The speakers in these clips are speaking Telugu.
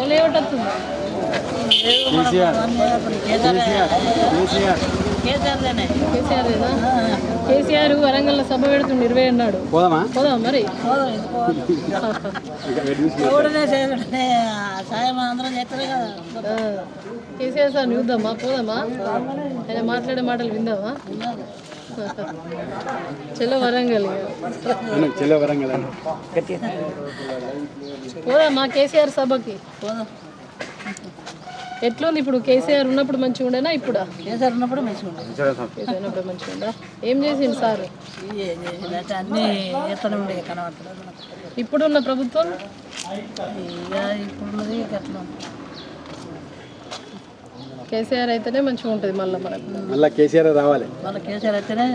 కేసీఆర్. కేసీఆర్. కేసీఆర్. కేసీఆర్దేనే. కేసీఆర్ ఏనా? కేసీఆర్ వరంగల్ సభ పెడుతుండు ఇరవై అన్నాడు. పోదామా? పోదాం మరి. కేసీఆర్ సార్ చూద్దామా? పోదామా? ఆయన మాట్లాడే మాటలు విందామా? చలో వరంగల్ వరంగల్ అని. పోదామా కేసీఆర్ సభకి? పోదాం ఎట్లుంది ఇప్పుడు? కేసీఆర్ ఉన్నప్పుడు మంచిగా ఉండేనా ఇప్పుడా? కేసీఆర్ ఉన్నప్పుడు మంచిగా కేసీఆర్ ఉన్నప్పుడు మంచిగా ఉందా ఏం చేసిండు సార్. ఇప్పుడున్న ప్రభుత్వం? ఇప్పుడున్నది కేసీఆర్ అయితేనే మంచిగా ఉంటుంది మళ్ళీ మనకు. మళ్ళీ కేసీఆర్ రావాలి. మళ్ళీ కేసీఆర్ అయితేనే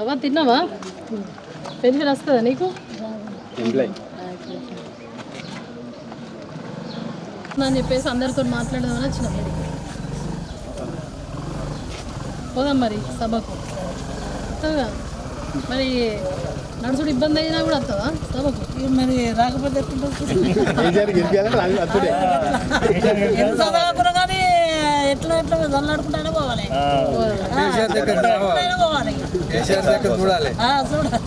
అవా తిన్నావా? పెన్షన్ వస్తుందా నీకు? ఎంప్లాయ్ అని చెప్పేసి అందరితో మాట్లాడదామని వచ్చిన. పోదాం మరి సభకు. మరి నడుచుడు ఇబ్బంది అయినా కూడా వస్తావా సభకు మరి రాకపోతే చదవకున్నా కానీ ఎట్లా ఎట్లా దొల్లాడుకుంటానే పోవాలి. పోవాలి. ఆ, చూడాలి.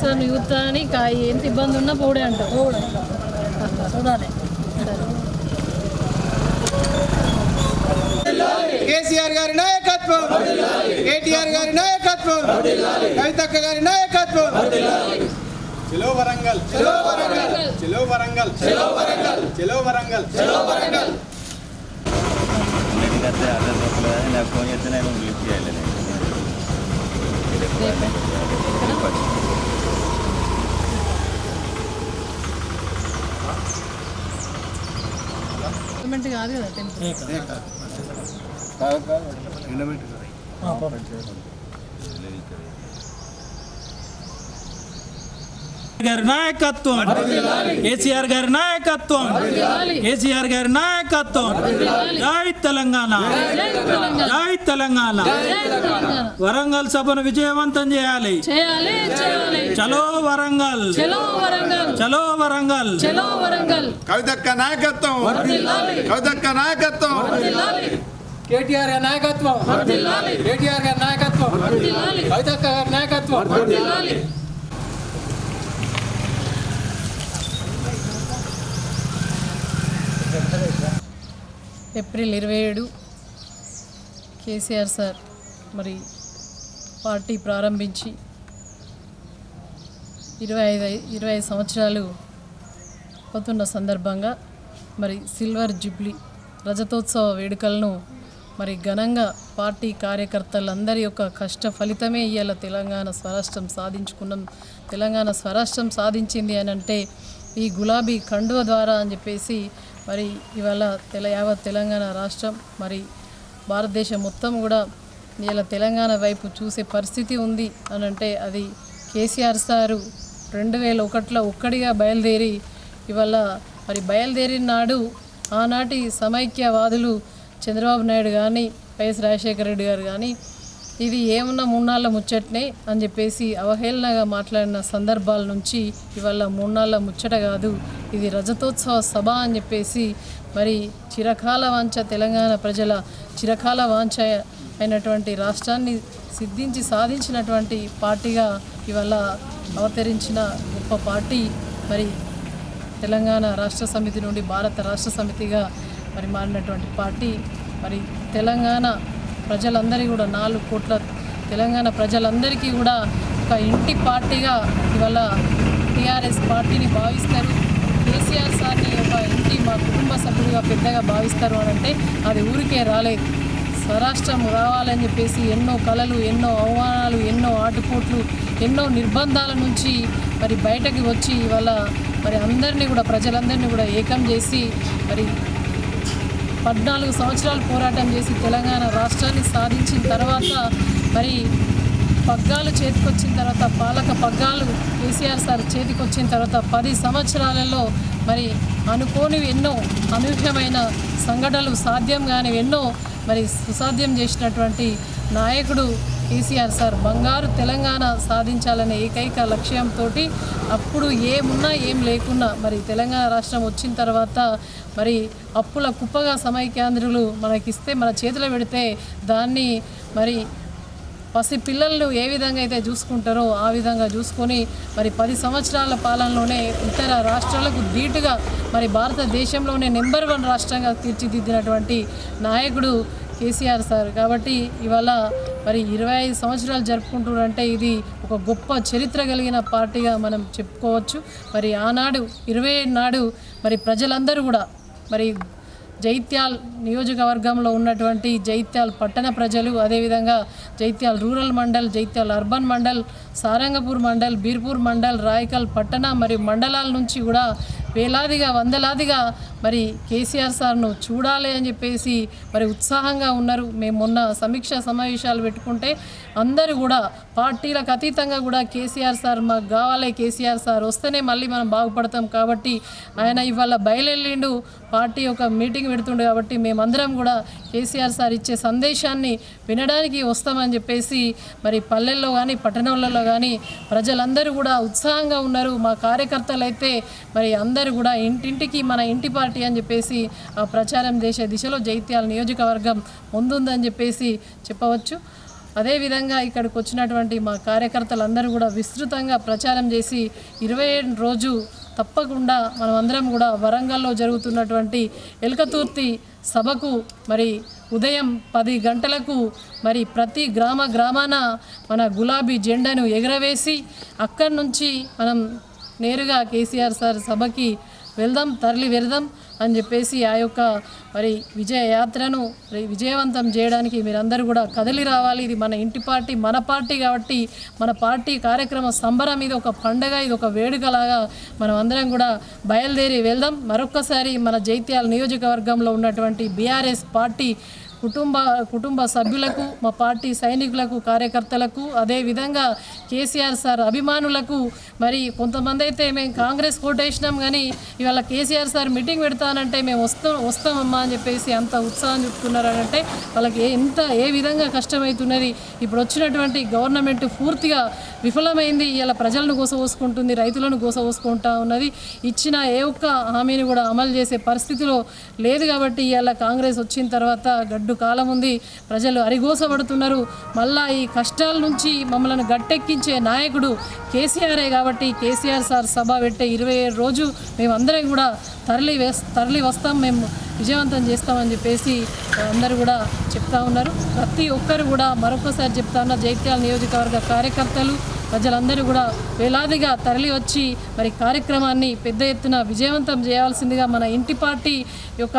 సార్ యూత్ అని ఎంత ఇబ్బంది ఉన్నా పోడే అంటావు చూడాలి. కేసీఆర్ గారి నాయకత్వం. కేటీఆర్ గారి నాయకత్వం. కవితక్క గారి నాయకత్వం. చెలో వరంగల్. చెలో వరంగల్. చెలో వరంగల్. చెలో వరంగల్. చెలో వరంగల్. చెలో వరంగల్. నాకు ఫోన్ చేస్తే నేను లిఫ్ట్ చేయాలి కాదు కదా గారి నాయకత్వం. కేసీఆర్ గారి నాయకత్వం. కేసీఆర్ గారి నాయకత్వం. జై తెలంగాణ. జై తెలంగాణ. వరంగల్ సభను విజయవంతం చేయాలి. చేయాలి చేయాలి. చలో వరంగల్. చలో వరంగల్. చలో వరంగల్. చలో వరంగల్. కవితక్క నాయకత్వం. కవితక్క నాయకత్వం. కేటీఆర్ గారి నాయకత్వం. కేటీఆర్ గారి నాయకత్వం. కవితక్క గారి నాయకత్వం. ఏప్రిల్ ఇరవై ఏడు కేసీఆర్ సార్ మరి పార్టీ ప్రారంభించి ఇరవై ఐదు ఇరవై ఐదు సంవత్సరాలు అవుతున్న సందర్భంగా మరి సిల్వర్ జూబ్లీ రజతోత్సవ వేడుకలను మరి ఘనంగా పార్టీ కార్యకర్తలందరి యొక్క కష్ట ఫలితమే ఇవాళ తెలంగాణ స్వరాష్ట్రం సాధించుకున్నాం తెలంగాణ స్వరాష్ట్రం సాధించింది అని అంటే ఈ గులాబీ కండువ ద్వారా అని చెప్పేసి మరి ఇవాళ తెల యావత్ తెలంగాణ రాష్ట్రం మరి భారతదేశం మొత్తం కూడా ఇలా తెలంగాణ వైపు చూసే పరిస్థితి ఉంది అని అంటే అది కేసీఆర్ సారు రెండు వేల ఒకటిలో ఒక్కడిగా బయలుదేరి ఇవాళ మరి బయలుదేరిన నాడు ఆనాటి సమైక్యవాదులు చంద్రబాబు నాయుడు కానీ వైఎస్ రాజశేఖర రెడ్డి గారు కానీ ఇది ఏమున్నా మూన్నాళ్ళ ముచ్చట్నే అని చెప్పేసి అవహేళనగా మాట్లాడిన సందర్భాల నుంచి ఇవాళ మూన్నాళ్ళ ముచ్చట కాదు ఇది రజతోత్సవ సభ అని చెప్పేసి మరి చిరకాల వాంఛ తెలంగాణ ప్రజల చిరకాల వాంఛ అయినటువంటి రాష్ట్రాన్ని సిద్ధించి సాధించినటువంటి పార్టీగా ఇవాళ అవతరించిన గొప్ప పార్టీ మరి తెలంగాణ రాష్ట్ర సమితి నుండి భారత రాష్ట్ర సమితిగా మరి మారినటువంటి పార్టీ. మరి తెలంగాణ ప్రజలందరి కూడా నాలుగు కోట్ల తెలంగాణ ప్రజలందరికీ కూడా ఒక ఇంటి పార్టీగా ఇవాళ టీఆర్ఎస్ పార్టీని భావిస్తారు. కేసీఆర్ సార్ని ఒక ఇంటి మా కుటుంబ సభ్యులుగా పెద్దగా భావిస్తారు అని అంటే అది ఊరికే రాలేదు. స్వరాష్ట్రం రావాలని చెప్పేసి ఎన్నో కళలు ఎన్నో అవమానాలు ఎన్నో ఆటుపోట్లు ఎన్నో నిర్బంధాల నుంచి మరి బయటకు వచ్చి ఇవాళ మరి అందరినీ కూడా ప్రజలందరినీ కూడా ఏకం చేసి మరి పద్నాలుగు సంవత్సరాలు పోరాటం చేసి తెలంగాణ రాష్ట్రాన్ని సాధించిన తర్వాత మరి పగ్గాలు చేతికొచ్చిన తర్వాత పాలక పగ్గాలు కేసీఆర్ సార్ చేతికొచ్చిన తర్వాత పది సంవత్సరాలలో మరి అనుకోనివి ఎన్నో అనూహ్యమైన సంఘటనలు సాధ్యం కానివి ఎన్నో మరి సుసాధ్యం చేసినటువంటి నాయకుడు కేసీఆర్ సార్ బంగారు తెలంగాణ సాధించాలనే ఏకైక లక్ష్యంతో అప్పుడు ఏమున్నా ఏం లేకున్నా మరి తెలంగాణ రాష్ట్రం వచ్చిన తర్వాత మరి అప్పుల కుప్పగా సమైక్యాంధ్రులు మనకిస్తే మన చేతిలో పెడితే దాన్ని మరి పసి పిల్లలను ఏ విధంగా అయితే చూసుకుంటారో ఆ విధంగా చూసుకొని మరి పది సంవత్సరాల పాలనలోనే ఇతర రాష్ట్రాలకు ధీటుగా మరి భారతదేశంలోనే నెంబర్ వన్ రాష్ట్రంగా తీర్చిదిద్దినటువంటి నాయకుడు కేసీఆర్ సార్. కాబట్టి ఇవాళ మరి ఇరవై ఐదు సంవత్సరాలు జరుపుకుంటున్నారంటే ఇది ఒక గొప్ప చరిత్ర కలిగిన పార్టీగా మనం చెప్పుకోవచ్చు. మరి ఆనాడు ఇరవై నాడు మరి ప్రజలందరూ కూడా మరి జైత్యాల్ నియోజకవర్గంలో ఉన్నటువంటి జైత్యాల్ పట్టణ ప్రజలు అదేవిధంగా జైత్యాల్ రూరల్ మండల్ జైత్యాల్ అర్బన్ మండల్ సారంగపూర్ మండల్ బీర్పూర్ మండల్ రాయకల్ పట్టణ మరియు మండలాల నుంచి కూడా వేలాదిగా వందలాదిగా మరి కేసీఆర్ సార్ను చూడాలి అని చెప్పేసి మరి ఉత్సాహంగా ఉన్నారు. మేము మొన్న సమీక్ష సమావేశాలు పెట్టుకుంటే అందరూ కూడా పార్టీలకు అతీతంగా కూడా కేసీఆర్ సార్ మాకు కావాలి కేసీఆర్ సార్ వస్తేనే మళ్ళీ మనం బాగుపడతాం కాబట్టి ఆయన ఇవాళ బయలుదేరిండు పార్టీ ఒక మీటింగ్ పెడుతుండే కాబట్టి మేమందరం కూడా కేసీఆర్ సార్ ఇచ్చే సందేశాన్ని వినడానికి వస్తామని చెప్పేసి మరి పల్లెల్లో కానీ పట్టణాలలో కానీ ప్రజలందరూ కూడా ఉత్సాహంగా ఉన్నారు. మా కార్యకర్తలు అయితే మరి అందరూ కూడా ఇంటింటికి మన ఇంటి పార్టీ అని చెప్పేసి ఆ ప్రచారం చేసే దిశలో జైత్యాల నియోజకవర్గం ముందుందని చెప్పేసి చెప్పవచ్చు. అదేవిధంగా ఇక్కడికి వచ్చినటువంటి మా కార్యకర్తలందరూ కూడా విస్తృతంగా ప్రచారం చేసి ఇరవై రోజు తప్పకుండా మనమందరం కూడా వరంగల్లో జరుగుతున్నటువంటి ఎలకతూర్తి సభకు మరి ఉదయం పది గంటలకు మరి ప్రతి గ్రామ గ్రామాన మన గులాబీ జెండాను ఎగరవేసి అక్కడి నుంచి మనం నేరుగా కేసీఆర్ సార్ సభకి వెళ్దాం తరలి వెళ్దాం అని చెప్పేసి ఆ యొక్క మరి విజయ యాత్రను మరి విజయవంతం చేయడానికి మీరందరూ కూడా కదిలి రావాలి. ఇది మన ఇంటి పార్టీ మన పార్టీ కాబట్టి మన పార్టీ కార్యక్రమ సంబరం. ఇది ఒక పండగ ఇది ఒక వేడుకలాగా మనం అందరం కూడా బయలుదేరి వెళ్దాం. మరొక్కసారి మన జైత్యాల నియోజకవర్గంలో ఉన్నటువంటి బీఆర్ఎస్ పార్టీ కుటుంబ కుటుంబ సభ్యులకు మా పార్టీ సైనికులకు కార్యకర్తలకు అదేవిధంగా కేసీఆర్ సార్ అభిమానులకు మరి కొంతమంది అయితే మేము కాంగ్రెస్ కోటేసినాం కానీ ఇవాళ కేసీఆర్ సార్ మీటింగ్ పెడతానంటే మేము వస్తాం వస్తామమ్మా అని చెప్పేసి అంత ఉత్సాహం చెప్తున్నారు అని అంటే వాళ్ళకి ఎంత ఏ విధంగా కష్టమవుతున్నది? ఇప్పుడు వచ్చినటువంటి గవర్నమెంట్ పూర్తిగా విఫలమైంది ఇలా ప్రజలను గోసవోసుకుంటుంది రైతులను గోసవోసుకుంటా ఉన్నది. ఇచ్చిన ఏ ఒక్క హామీని కూడా అమలు చేసే పరిస్థితిలో లేదు కాబట్టి ఇవాళ కాంగ్రెస్ వచ్చిన తర్వాత గడ్డ కాలం ఉంది. ప్రజలు అరిగోసబడుతున్నారు. మళ్ళా ఈ కష్టాల నుంచి మమ్మల్ని గట్టెక్కించే నాయకుడు కేసీఆరే కాబట్టి కేసీఆర్ సార్ సభ పెట్టే ఇరవై ఏడు రోజు మేమందరం కూడా తరలి వేస్ తరలి వస్తాం. మేము విజయవంతం చేస్తామని చెప్పేసి అందరూ కూడా చెప్తా ఉన్నారు. ప్రతి ఒక్కరు కూడా మరొకసారి చెప్తా ఉన్నారు జైత్యాల నియోజకవర్గ కార్యకర్తలు ప్రజలందరూ కూడా వేలాదిగా తరలి వచ్చి మరి కార్యక్రమాన్ని పెద్ద ఎత్తున విజయవంతం చేయాల్సిందిగా మన ఇంటి పార్టీ యొక్క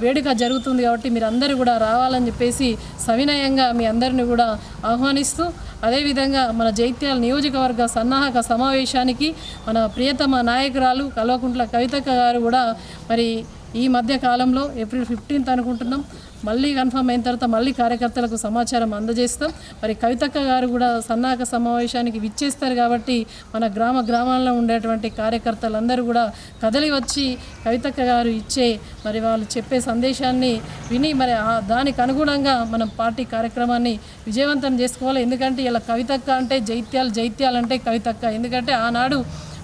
వేడుక జరుగుతుంది కాబట్టి మీరు అందరూ కూడా రావాలని చెప్పేసి సవినయంగా మీ అందరిని కూడా ఆహ్వానిస్తూ అదేవిధంగా మన జైత్యాల నియోజకవర్గ సన్నాహక సమావేశానికి మన ప్రియతమ నాయకురాలు కల్వకుంట్ల కవితక్క గారు కూడా మరి ఈ మధ్య కాలంలో ఏప్రిల్ ఫిఫ్టీన్త్ అనుకుంటున్నాం. మళ్ళీ కన్ఫర్మ్ అయిన తర్వాత మళ్ళీ కార్యకర్తలకు సమాచారం అందజేస్తాం. మరి కవితక్క గారు కూడా సన్నాహక సమావేశానికి విచ్చేస్తారు కాబట్టి మన గ్రామ గ్రామాల్లో ఉండేటువంటి కార్యకర్తలందరూ కూడా కదలి వచ్చి కవితక్క గారు ఇచ్చే మరి వాళ్ళు చెప్పే సందేశాన్ని విని మరి దానికి అనుగుణంగా మనం పార్టీ కార్యక్రమాన్ని విజయవంతం చేసుకోవాలి. ఎందుకంటే ఇలా కవితక్క అంటే జైత్యాలు జైత్యాలు అంటే కవితక్క. ఎందుకంటే ఆనాడు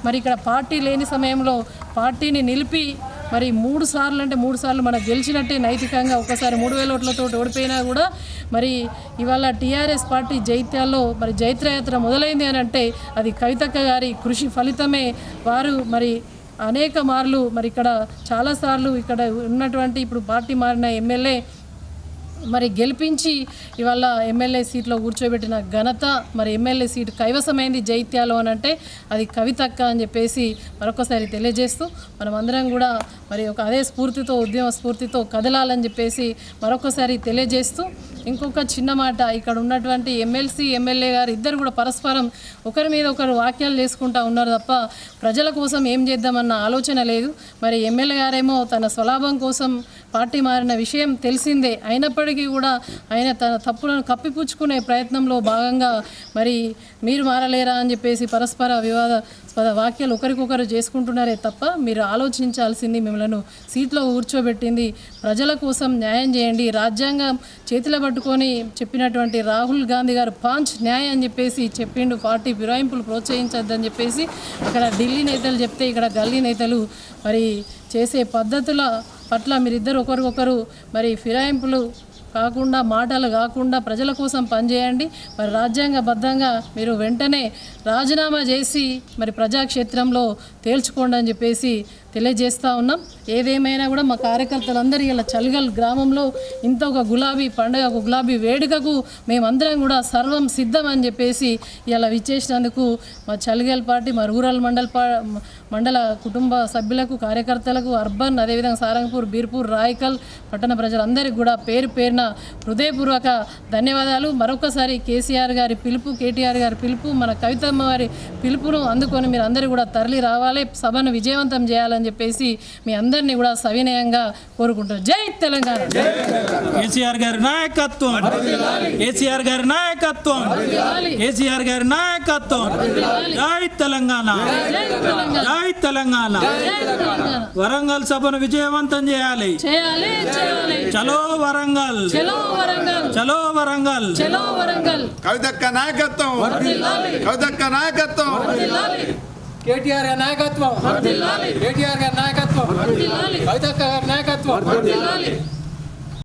మరి ఇక్కడ పార్టీ లేని సమయంలో పార్టీని నిలిపి మరి మూడు సార్లు అంటే మూడు సార్లు మనకు గెలిచినట్టే నైతికంగా ఒకసారి మూడు వేల ఓట్లతో ఓడిపోయినా కూడా మరి ఇవాళ టీఆర్ఎస్ పార్టీ జైత్యాల్లో మరి జైత్రయాత్ర మొదలైంది అని అంటే అది కవితక్క గారి కృషి ఫలితమే. వారు మరి అనేక మార్లు మరి ఇక్కడ చాలాసార్లు ఇక్కడ ఉన్నటువంటి ఇప్పుడు పార్టీ మారిన ఎమ్మెల్యే మరి గెలిపించి ఇవాళ ఎమ్మెల్యే సీట్లో కూర్చోబెట్టిన ఘనత మరి ఎమ్మెల్యే సీటు కైవసమైంది జైత్యాలు అని అంటే అది కవితక్క అని చెప్పేసి మరొకసారి తెలియజేస్తూ మనం అందరం కూడా మరి ఒక అదే స్ఫూర్తితో ఉద్యమ స్ఫూర్తితో కదలాలని చెప్పేసి మరొకసారి తెలియజేస్తూ ఇంకొక చిన్న మాట ఇక్కడ ఉన్నటువంటి ఎమ్మెల్సీ ఎమ్మెల్యే గారు ఇద్దరు కూడా పరస్పరం ఒకరి మీద ఒకరు వాక్యాలు చేసుకుంటా ఉన్నారు తప్ప ప్రజల కోసం ఏం చేద్దామన్న ఆలోచన లేదు. మరి ఎమ్మెల్యే గారేమో తన స్వలాభం కోసం పార్టీ మారిన విషయం తెలిసిందే. అయినప్పటికీ కూడా ఆయన తన తప్పులను కప్పిపుచ్చుకునే ప్రయత్నంలో భాగంగా మరి మీరు మారలేరా అని చెప్పేసి పరస్పర వివాదాస్పద వాక్యాలు ఒకరికొకరు చేసుకుంటున్నారే తప్ప మీరు ఆలోచించాల్సింది మిమ్మల్ని సీట్లో కూర్చోబెట్టింది ప్రజల కోసం న్యాయం చేయండి. రాజ్యాంగం చేతిలో పట్టు పట్టుకొని చెప్పినటువంటి రాహుల్ గాంధీ గారు పాంచ్ న్యాయ్ అని చెప్పేసి చెప్పిండు. పార్టీ ఫిరాయింపులు ప్రోత్సహించద్దని చెప్పేసి అక్కడ ఢిల్లీ నేతలు చెప్తే ఇక్కడ గల్లీ నేతలు మరి చేసే పద్ధతుల పట్ల మీరిద్దరు ఒకరికొకరు మరి ఫిరాయింపులు కాకుండా మాటలు కాకుండా ప్రజల కోసం పనిచేయండి. మరి రాజ్యాంగబద్ధంగా మీరు వెంటనే రాజీనామా చేసి మరి ప్రజాక్షేత్రంలో తేల్చుకోండి అని చెప్పేసి తెలియజేస్తూ ఉన్నాం. ఏదేమైనా కూడా మా కార్యకర్తలందరూ ఇలా చలిగల్ గ్రామంలో ఇంత ఒక గులాబీ పండుగ ఒక గులాబీ వేడుకకు మేమందరం కూడా సర్వం సిద్ధం అని చెప్పేసి ఇలా విచ్చేసినందుకు మా చలిగల్ పార్టీ మా రూరల్ మండల్ పా మండల కుటుంబ సభ్యులకు కార్యకర్తలకు అర్బన్ అదేవిధంగా సారంగపూర్ బీర్పూర్ రాయకల్ పట్టణ ప్రజలందరికీ కూడా పేరు పేరున హృదయపూర్వక ధన్యవాదాలు. మరొకసారి కేసీఆర్ గారి పిలుపు కేటీఆర్ గారి పిలుపు మన కవితమ్మ వారి పిలుపును అందుకొని మీరు అందరూ కూడా తరలి రావాలి. సభను విజయవంతం చేయాలని చెప్పేసి మీ అందరినీ కూడా సవినయంగా కోరుకుంటున్నాను జై తెలంగాణ. కేసీఆర్ గారి నాయకత్వం. కేసీఆర్ గారి నాయకత్వం. కేసీఆర్ గారి నాయకత్వం. జై తెలంగాణ. జై తెలంగాణ. జై తెలంగాణ జై తెలంగాణ వరంగల్ సభను విజయవంతం చేయాలి. చలో వరంగల్. చలో వరంగల్. చలో వరంగల్. చలో వరంగల్. కవితక్క నాయకత్వం. కవితక్క నాయకత్వం. కేటీఆర్ గారి నాయకత్వం. కేటీఆర్ గారి నాయకత్వం. కవితక్క గారి నాయకత్వం.